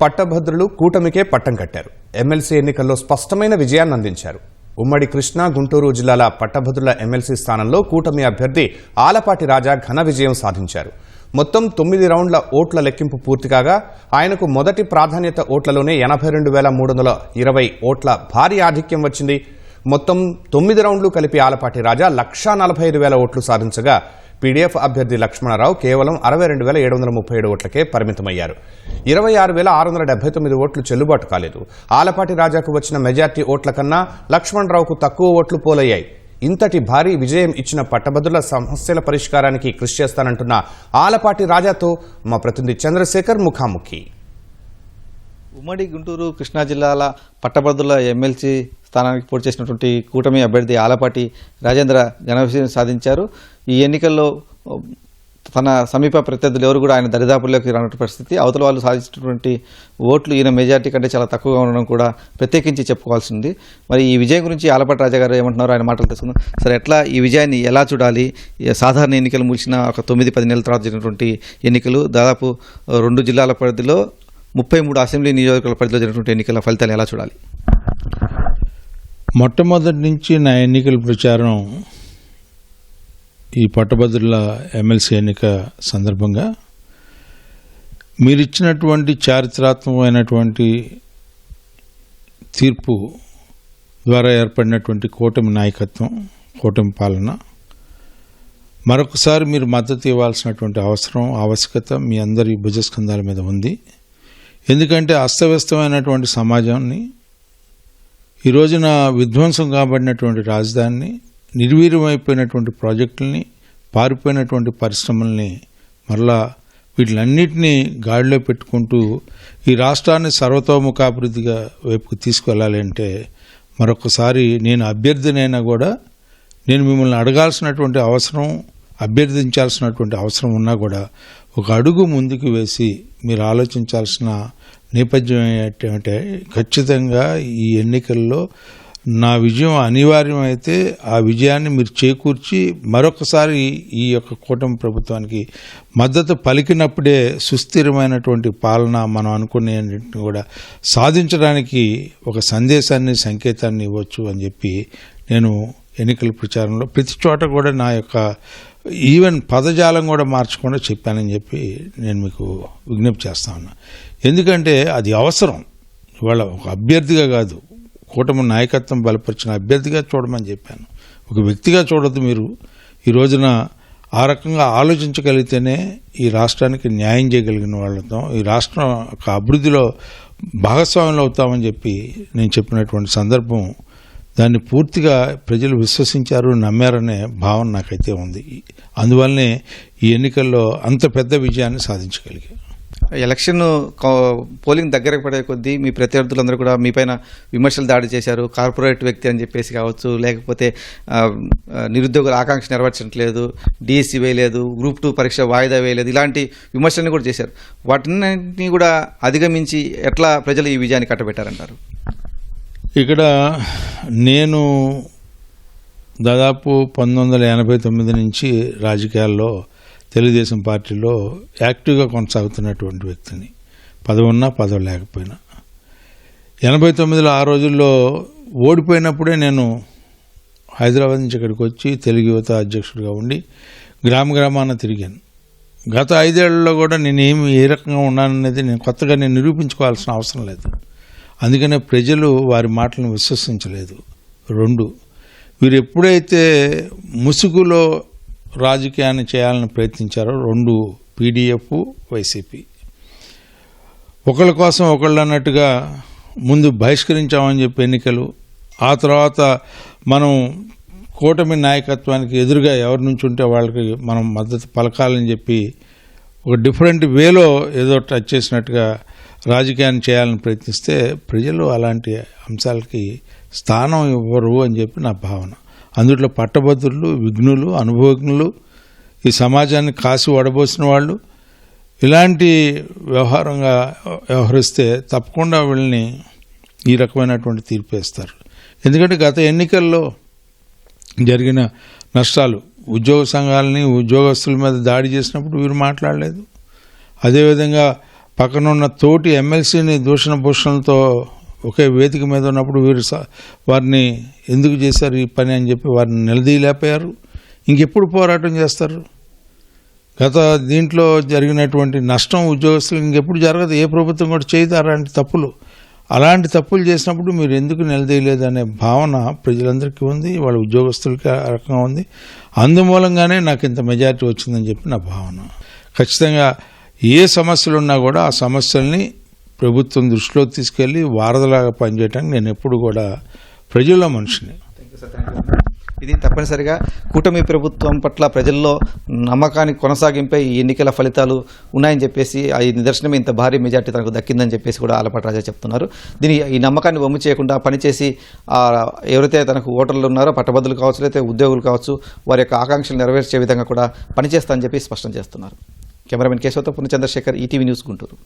పట్టభద్రులు కూటమికే పట్టం కట్టారు. ఎమ్మెల్సీ ఎన్నికల్లో స్పష్టమైన విజయాన్ని అందించారు. ఉమ్మడి కృష్ణా గుంటూరు జిల్లాల పట్టభద్రుల ఎమ్మెల్సీ స్థానంలో కూటమి అభ్యర్థి ఆలపాటి రాజా ఘన విజయం సాధించారు. మొత్తం తొమ్మిది రౌండ్ల ఓట్ల లెక్కింపు పూర్తి కాగా ఆయనకు మొదటి ప్రాధాన్యత ఓట్లలోనే ఎనభై రెండు వేల మూడు వందల ఇరవై ఓట్ల భారీ ఆధిక్యం వచ్చింది. మొత్తం తొమ్మిది రౌండ్లు కలిపి ఆలపాటి రాజా లక్షా నలభై ఐదు వేల ఓట్లు సాధించగా పీడీఎఫ్ అభ్యర్థి లక్ష్మణరావు కేవలం అరవై రెండు వేల ఏడు వందల ముప్పై ఏడు ఓట్లకే పరిమితమయ్యారు. ఇరవై ఆరు వేల ఆరు వందల డెబ్బై తొమ్మిది ఓట్లు చెల్లుబాటు కాలేదు. ఆలపాటి రాజాకు వచ్చిన మెజార్టీ ఓట్ల కన్నా లక్ష్మణరావుకు తక్కువ ఓట్లు పోలయ్యాయి. ఇంతటి భారీ విజయం ఇచ్చిన పట్టభద్రుల సమస్యల పరిష్కారానికి కృషి చేస్తానంటున్న ఆలపాటి రాజాతో మా ప్రతినిధి చంద్రశేఖర్ ముఖాముఖి. ఉమ్మడి గుంటూరు కృష్ణా జిల్లాల పట్టభద్రుల ఎమ్మెల్సీ స్థానానికి పోటీ చేసినటువంటి కూటమి అభ్యర్థి ఆలపాటి రాజేంద్ర ఘనవిజయం సాధించారు. ఈ ఎన్నికల్లో తన సమీప ప్రత్యర్థులు ఎవరు కూడా ఆయన దరిదాపుల్లోకి రానటువంటి పరిస్థితి. అవతల వాళ్ళు సాధించినటువంటి ఓట్లు ఈయన మెజార్టీ కంటే చాలా తక్కువగా ఉండడం కూడా ప్రత్యేకించి చెప్పుకోవాల్సింది. మరి ఈ విజయం గురించి ఆలపాటి రాజా గారు ఏమంటున్నారో ఆయన మాటలు తెలుసుకుందాం. సరే ఎట్లా ఈ విజయాన్ని ఎలా చూడాలి? సాధారణ ఎన్నికలు ముగిసిన ఒక తొమ్మిది పది నెలల తర్వాత జరిగినటువంటి ఎన్నికలు దాదాపు రెండు జిల్లాల పరిధిలో ముప్పై మూడు అసెంబ్లీ నియోజకవర్గాల పరిధిలో జరిగినటువంటి ఎన్నికల ఫలితాలు ఎలా చూడాలి? మొట్టమొదటి నుంచి నా ఎన్నికల ప్రచారం ఈ పట్టభద్రుల ఎమ్మెల్సీ ఎన్నిక సందర్భంగా. మీరు ఇచ్చినటువంటి చారిత్రాత్మకమైనటువంటి తీర్పు ద్వారా ఏర్పడినటువంటి కూటమి నాయకత్వం కూటమి పాలన. మరొకసారి మీరు మద్దతు ఇవ్వాల్సినటువంటి అవసరం ఆవశ్యకత మీ అందరి భుజస్కంధాల మీద ఉంది. ఎందుకంటే అస్తవ్యస్తమైనటువంటి సమాజాన్ని ఈ రోజున విధ్వంసం కాబడినటువంటి రాజధానిని నిర్వీర్యమైపోయినటువంటి ప్రాజెక్టుల్ని పారిపోయినటువంటి పరిశ్రమల్ని మరలా వీటిలన్నిటినీ గాడిలో పెట్టుకుంటూ ఈ రాష్ట్రాన్ని సర్వతోముఖాభివృద్ధిగా వైపుకు తీసుకెళ్ళాలి అంటే మరొకసారి నేను అభ్యర్థినైనా కూడా నేను మిమ్మల్ని అడగాల్సినటువంటి అవసరం అభ్యర్థించాల్సినటువంటి అవసరం ఉన్నా కూడా ఒక అడుగు ముందుకు వేసి మీరు ఆలోచించాల్సిన నేపథ్యం ఏంటంటే ఖచ్చితంగా ఈ ఎన్నికల్లో నా విజయం అనివార్యమైతే ఆ విజయాన్ని మీరు చేకూర్చి మరొకసారి ఈ యొక్క కూటమి ప్రభుత్వానికి మద్దతు పలికినప్పుడే సుస్థిరమైనటువంటి పాలన మనం అనుకునే కూడా సాధించడానికి ఒక సందేశాన్ని సంకేతాన్ని ఇవ్వచ్చు అని చెప్పి నేను ఎన్నికల ప్రచారంలో. ప్రతి చోట కూడా నా యొక్క ఈవెన్ పదజాలం కూడా మార్చకుండా చెప్పానని చెప్పి నేను మీకు విజ్ఞప్తి చేస్తా ఉన్నా. ఎందుకంటే అది అవసరం. ఇవాళ ఒక అభ్యర్థిగా కాదు కూటమి నాయకత్వం బలపరిచిన అభ్యర్థిగా చూడమని చెప్పాను. ఒక వ్యక్తిగా చూడొద్దు మీరు. ఈ రోజున ఆ రకంగా ఆలోచించగలిగితేనే ఈ రాష్ట్రానికి న్యాయం చేయగలిగిన వాళ్ళతో ఈ రాష్ట్రం యొక్క అభివృద్ధిలో భాగస్వాములు అవుతామని చెప్పి నేను చెప్పినటువంటి సందర్భం దాన్ని పూర్తిగా ప్రజలు విశ్వసించారు నమ్మారనే భావన నాకైతే ఉంది. అందువల్లనే ఈ ఎన్నికల్లో అంత పెద్ద విజయాన్ని సాధించగలిగారు ఎలక్షన్ కో- పోలింగ్ దగ్గరకు పడే కొద్దీ మీ ప్రత్యర్థులందరూ కూడా మీపైన విమర్శలు దాడి చేశారు. కార్పొరేట్ వ్యక్తి అని చెప్పేసి కావచ్చు లేకపోతే నిరుద్యోగుల ఆకాంక్ష నెరవేర్చట్లేదు డిఎస్సి వేయలేదు గ్రూప్ టూ పరీక్ష వాయిదా వేయలేదు ఇలాంటి విమర్శలను కూడా చేశారు. వాటిని కూడా అధిగమించి ఎట్లా ప్రజలు ఈ విజయాన్ని కట్టబెట్టారంటారు? ఇక్కడ నేను దాదాపు పంతొమ్మిది వందల ఎనభై తొమ్మిది నుంచి రాజకీయాల్లో తెలుగుదేశం పార్టీలో యాక్టివ్గా కొనసాగుతున్నటువంటి వ్యక్తిని. పదవి ఉన్నా పదవి లేకపోయినా. ఎనభై తొమ్మిదిలో ఆ రోజుల్లో ఓడిపోయినప్పుడే నేను హైదరాబాద్ నుంచి ఇక్కడికి వచ్చి తెలుగు యువత అధ్యక్షుడిగా ఉండి గ్రామ గ్రామాన తిరిగాను. గత ఐదేళ్ళలో కూడా నేను ఏమి ఏ రకంగా ఉన్నాననేది నేను కొత్తగా నేను నిరూపించుకోవాల్సిన అవసరం లేదు. అందుకనే ప్రజలు వారి మాటలను విశ్వసించలేదు. రెండు వీరు ఎప్పుడైతే ముసుగులో రాజకీయాన్ని చేయాలని ప్రయత్నించారో రెండు పీడిఎఫ్ వైసీపీ. ఒకళ్ళ కోసం ఒకళ్ళు అన్నట్టుగా ముందు బహిష్కరించామని చెప్పి ఎన్నికలు ఆ తర్వాత మనం కూటమి నాయకత్వానికి ఎదురుగా ఎవరి నుంచి ఉంటే వాళ్ళకి మనం మద్దతు పలకాలని చెప్పి ఒక డిఫరెంట్ వేలో ఏదో టచ్ చేసినట్టుగా రాజకీయాన్ని చేయాలని ప్రయత్నిస్తే ప్రజలు అలాంటి అంశాలకి స్థానం ఇవ్వరు అని చెప్పి నా భావన. అందుట్లో పట్టభద్రులు విఘ్నులు అనుభవజ్ఞులు ఈ సమాజాన్ని కాసి వడబోసిన వాళ్ళు ఇలాంటి వ్యవహారంగా వ్యవహరిస్తే తప్పకుండా వీళ్ళని ఈ రకమైనటువంటి తీర్పు వేస్తారు ఎందుకంటే గత ఎన్నికల్లో జరిగిన నష్టాలు ఉద్యోగ సంఘాలని ఉద్యోగస్తుల మీద దాడి చేసినప్పుడు వీరు మాట్లాడలేదు. అదేవిధంగా పక్కనున్న తోటి ఎమ్మెల్సీని దూషణ భూషణలతో ఒకే వేదిక మీద ఉన్నప్పుడు వీరు స- వారిని ఎందుకు చేశారు ఈ పని అని చెప్పి వారిని నిలదీయలేకపోయారు. ఇంకెప్పుడు పోరాటం చేస్తారు? గత దీంట్లో జరిగినటువంటి నష్టం ఉద్యోగస్తులు ఇంకెప్పుడు జరగదు. ఏ ప్రభుత్వం కూడా చేయదు అలాంటి తప్పులు. అలాంటి తప్పులు చేసినప్పుడు మీరు ఎందుకు నిలదీయలేదు అనే భావన ప్రజలందరికీ ఉంది వాళ్ళ ఉద్యోగస్తులకి ఆ రకంగా ఉంది. అందుమూలంగానే నాకు ఇంత మెజారిటీ వచ్చిందని చెప్పి నా భావన. ఖచ్చితంగా ఏ సమస్యలు ఉన్నా కూడా ఆ సమస్యల్ని ప్రభుత్వం దృష్టిలోకి తీసుకెళ్ళి వారధలాగా పనిచేయడానికి నేను ఎప్పుడు కూడా ప్రజల మనిషిని. ఇది తప్పనిసరిగా కూటమి ప్రభుత్వం పట్ల ప్రజల్లో నమ్మకానికి కొనసాగింపై ఈ ఎన్నికల ఫలితాలు ఉన్నాయని చెప్పేసి ఆ ఈ నిదర్శనం ఇంత భారీ మెజార్టీ తనకు దక్కిందని చెప్పేసి కూడా ఆలపాటి రాజా చెప్తున్నారు. దీని ఈ నమ్మకాన్ని బొమ్మ చేయకుండా పనిచేసి ఎవరైతే తనకు ఓటర్లు ఉన్నారో పట్టభద్రులు కావచ్చు లేకపోతే ఉద్యోగులు కావచ్చు వారి యొక్క ఆకాంక్షలు నెరవేర్చే విధంగా కూడా పనిచేస్తా అని చెప్పి స్పష్టం చేస్తున్నారు. కెమెరామెన్ కేశవతో పూర్ణ చంద్రశేఖర్ ఈటీవీ న్యూస్ గుంటూరు.